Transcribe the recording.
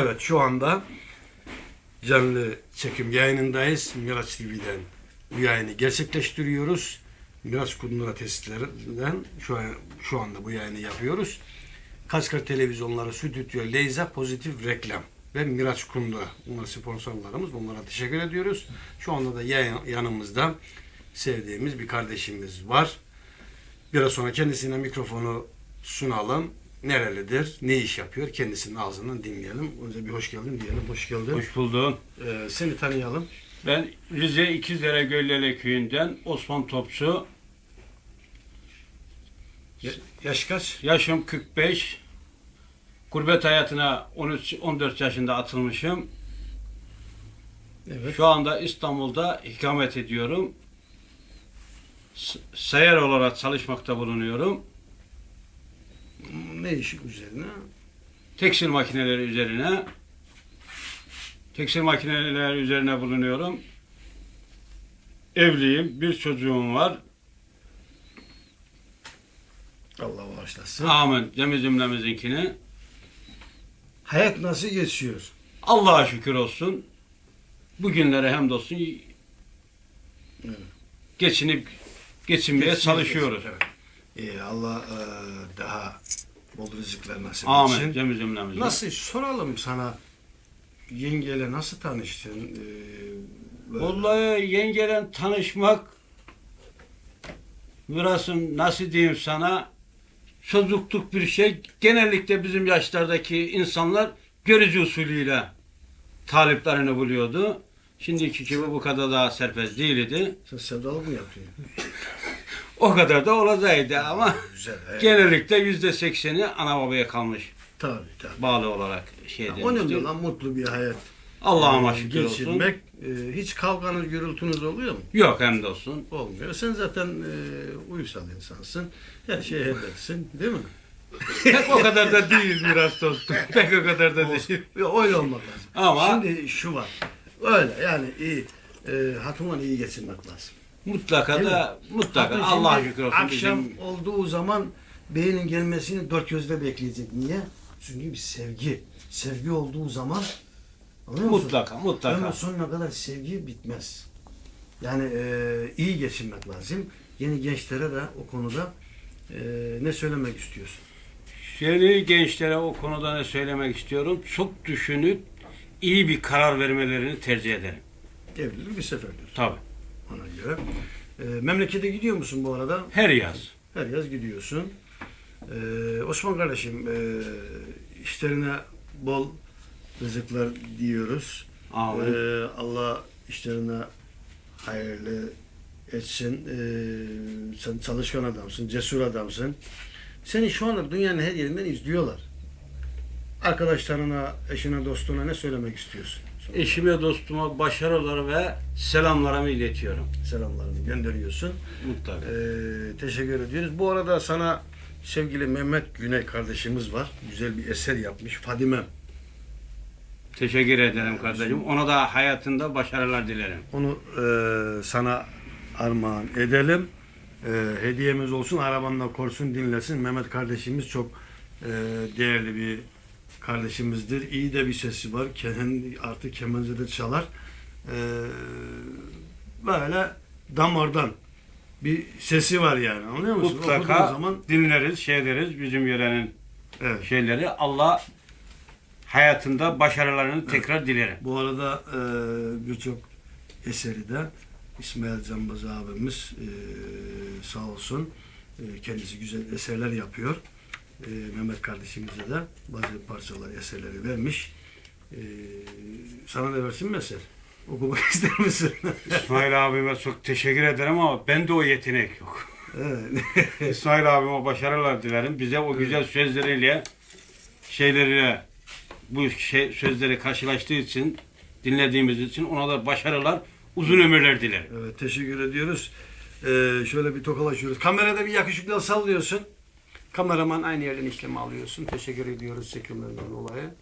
Evet şu anda canlı çekim yayınındayız. Miraç TV'den bu yayını gerçekleştiriyoruz. Miraç Kundura testlerinden şu, an, şu anda bu yayını yapıyoruz. Kaçkar televizyonları, Stüdyo, Leyza, Pozitif Reklam ve Miraç Kundura. Bunlar sponsorlarımız. Bunlara teşekkür ediyoruz. Şu anda da yanımızda sevdiğimiz bir kardeşimiz var. Biraz sonra kendisine mikrofonu sunalım. Nerelidir, ne iş yapıyor kendisinin ağzından dinleyelim. Önce bir hoş geldin diyelim. Hoş geldin. Hoş buldun. Ee, seni tanıyalım. Ben Rize İkizdere Göllele köyünden Osman Topçu. Ya- yaş kaç? Yaşım 45. Gurbet hayatına 13-14 yaşında atılmışım. Evet. Şu anda İstanbul'da ikamet ediyorum. S- Seyer olarak çalışmakta bulunuyorum. Ne işi üzerine? Tekstil makineleri üzerine. Tekstil makineleri üzerine bulunuyorum. Evliyim. Bir çocuğum var. Allah bağışlasın. Amin. Cemi cümlemizinkini. Hayat nasıl geçiyor? Allah'a şükür olsun. Bugünlere hamdolsun Evet. geçinip geçinmeye çalışıyoruz. Evet. Ee, Allah e, daha bol rızıklar nasip Amin. etsin. Cemi cümlemize. Nasıl soralım sana yengeyle nasıl tanıştın? Ee, böyle- Vallahi yengeyle tanışmak Mirasım nasıl diyeyim sana çocukluk bir şey. Genellikle bizim yaşlardaki insanlar görücü usulüyle taliplerini buluyordu. Şimdiki gibi bu kadar daha serbest değildi. Sen sevdalık mı yapıyorsun? O kadar da olacaktı ama Güzel. evet. genellikle yüzde sekseni ana babaya kalmış Tabii tabii. bağlı olarak şey O ne demişti. lan mutlu bir hayat. Allah'a e, şükür olsun. E, hiç kavganız, gürültünüz oluyor mu? Yok hem de olsun. Olmuyor. Sen zaten e, uysal insansın. Her şeyi halledersin. Değil mi? Pek o kadar da değil biraz dostum. Pek o kadar da değil. Yok, Öyle olmak lazım. Ama Şimdi şu var. Öyle yani iyi. E, hatunla iyi geçirmek lazım. Mutlaka Değil da mutlaka Hatun Allah'a şimdi şükür olsun. Akşam bizim- olduğu zaman beynin gelmesini dört gözle bekleyecek. Niye? Çünkü bir sevgi. Sevgi olduğu zaman anlıyor musun? mutlaka Ömrün mutlaka. sonuna kadar sevgi bitmez. Yani e, iyi geçinmek lazım. Yeni gençlere de o konuda e, ne söylemek istiyorsun? Yeni gençlere o konuda ne söylemek istiyorum? Çok düşünüp iyi bir karar vermelerini tercih ederim. Evlilik bir seferdir Tabii. Ona göre. E, memlekete gidiyor musun bu arada? Her yaz. Her yaz gidiyorsun. E, Osman kardeşim e, işlerine bol rızıklar diyoruz. Amin. E, Allah işlerine hayırlı etsin. E, sen çalışkan adamsın, cesur adamsın. Seni şu anda dünyanın her yerinden izliyorlar. Arkadaşlarına, eşine, dostuna ne söylemek istiyorsun? Eşime, dostuma başarılar ve selamlarımı iletiyorum. Selamlarını gönderiyorsun. Mutlaka. Ee, teşekkür ediyoruz. Bu arada sana sevgili Mehmet Güney kardeşimiz var. Güzel bir eser yapmış. Fadime. Teşekkür ederim kardeşim. Ona da hayatında başarılar dilerim. Onu e, sana armağan edelim. E, hediyemiz olsun. Arabanla korsun dinlesin. Mehmet kardeşimiz çok e, değerli bir kardeşimizdir. İyi de bir sesi var. Kemen, artık kemenze de çalar. E, böyle damardan bir sesi var yani. Anlıyor musun? Okuduğun Mutlaka zaman dinleriz, şey deriz bizim yörenin evet. şeyleri. Allah hayatında başarılarını tekrar dilerim. Bu arada e, birçok eseri de İsmail Cambaz abimiz e, sağ olsun e, kendisi güzel eserler yapıyor. E, Mehmet kardeşimize de bazı parçalar, eserleri vermiş. E, sana da versin mi eser? Okumak ister misin? İsmail abime çok teşekkür ederim ama bende o yetenek yok. evet. İsmail abime başarılar dilerim. Bize o güzel sözleriyle şeyleriyle bu şey, sözleri karşılaştığı için dinlediğimiz için ona da başarılar, uzun ömürler dilerim. evet, teşekkür ediyoruz. E, şöyle bir tokalaşıyoruz. Kamerada bir yakışıklı sallıyorsun. Kameraman aynı yerden işlemi alıyorsun. Teşekkür ediyoruz çekimlerden dolayı.